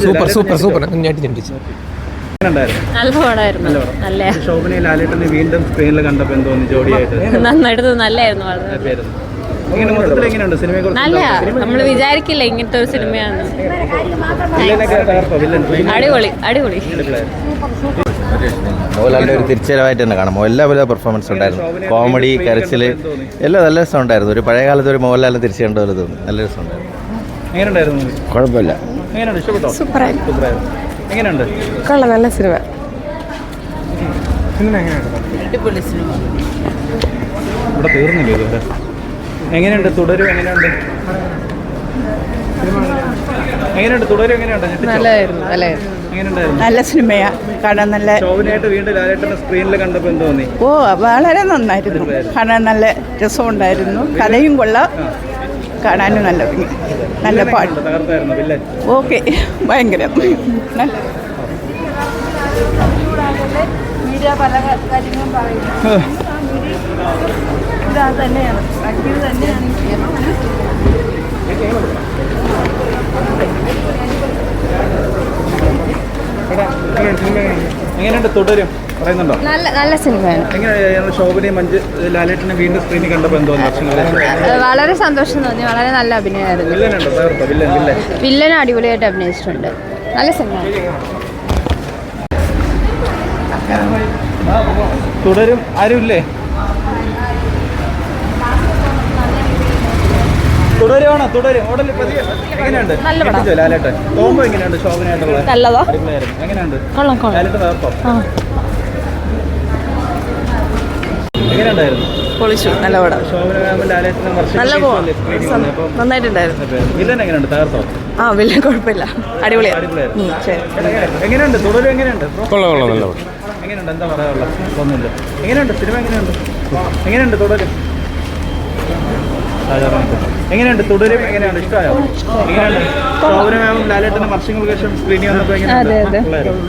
Super super super. ഞാൻ ചിന്തിച്ചു നല്ല പടമായിരുന്നു നല്ല പടം. നല്ല ശോഭനയും ലാലേട്ടനെ വീണ്ടും സ്ക്രീനിൽ കണ്ടപ്പോൾ എന്തോ ജോഡിയായിട്ട്. നന്നായിട്ട് നല്ലായിരുന്നു നല്ല. നമ്മൾ വിചാരിക്കില്ല ഇങ്ങനത്തെ ഒരു സിനിമയാണ്. അടിപൊളി അടിപൊളി. മോഹൻലാലിന്റെ ഒരു തിരിച്ചറിവായിട്ട് തന്നെ കാണാം. എല്ലാ പോലെ പെർഫോമൻസ് ഉണ്ടായിരുന്നു. കോമഡി കരച്ചിൽ എല്ലാം നല്ല രസം ഉണ്ടായിരുന്നു ഒരു പഴയ കാലത്ത് ഒരു മോഹൻലാലിനെ തിരിച്ചു കണ്ട പോലെ തോന്നി. നല്ല രസം ഉണ്ടായിരുന്നു കുഴപ്പമില്ല. എങ്ങനെയുണ്ട്? ഇഷ്ടപ്പെട്ടോ? സൂപ്പറായിരുന്നു സൂപ്പറായിരുന്നു എങ്ങനെയുണ്ട്? കൊള്ളാം നല്ല സിനിമ. ഇവിടെ തീർന്നില്ല ഇതുവരെ? എങ്ങനെയുണ്ട്? തുടരും എങ്ങനെയുണ്ട്? എങ്ങനെയുണ്ട്? തുടരും എങ്ങനെയുണ്ട്? നല്ലതായിരുന്നു നല്ലതായിരുന്നു. നല്ല സിനിമയാ. കാണാൻ നല്ല സ്ക്രീനിൽ കണ്ടപ്പോൾ എന്ത് തോന്നി? ഓ വളരെ നന്നായിരുന്നു. കാണാൻ നല്ല രസമുണ്ടായിരുന്നു. കഥയും കൊള്ളാം. കാണാനും നല്ല. നല്ല പാട്ട്. ഓക്കെ. ഭയങ്കര. നല്ല. എങ്ങനെയുണ്ട് തുടരും? പറയുന്നുണ്ടോ? നല്ല നല്ല സിനിമയാണ്. എങ്ങനെയാണ് ശോഭനയും മഞ്ജു ലാലേട്ടനെ വീണ്ടും സ്ക്രീനിൽ കണ്ടപ്പോൾ എന്തോ വളരെ സന്തോഷം തോന്നി. വളരെ നല്ല അഭിനയമായിരുന്നു. വില്ലനും അടിപൊളിയായിട്ട് അഭിനയിച്ചിട്ടുണ്ട്. നല്ല സിനിമ. തുടരും. ആരുമില്ലേ? തുടരുവാണോ? തുടരും. ഓടൽ പതിയെ. എങ്ങനെയുണ്ട്? ലാലേട്ടൻ? തോമ്പോ എങ്ങനെയുണ്ട്? ശോഭനയായിട്ടുള്ളത് എങ്ങനെയുണ്ട്? ലാലേട്ടൻ എങ്ങനെയുണ്ടായിരുന്നു പൊളിച്ചു. നല്ല പടം. നല്ല നന്നായിട്ടുണ്ടായിരുന്നു. വില്ലൻ എങ്ങനെയുണ്ട്? തകർത്തോ? ആ വലിയ കുഴപ്പമില്ല. അടിപൊളിയാണ് എങ്ങനെയുണ്ട്? തുടരും എങ്ങനെയുണ്ട്? കൊള്ളാം കൊള്ളാം നല്ല പടം എങ്ങനെയുണ്ട്? എന്താ പറയാനുള്ള ഒന്നുമില്ല. എങ്ങനെയുണ്ട്? സിനിമ എങ്ങനെയുണ്ട്? എങ്ങനെയുണ്ട്? തുടരും. എങ്ങനെയുണ്ട്? തുടരും. എങ്ങനെയുണ്ട്? ഇഷ്ടമായോ? എങ്ങനെയുണ്ട്? ശോഭന മാമും ലാലേട്ടനും വർഷങ്ങൾക്ക് ശേഷം സ്ക്രീനിൽ വന്നപ്പോൾ എങ്ങനെയുണ്ട്? അതെ, അതെ. കൊള്ളായിരുന്നു.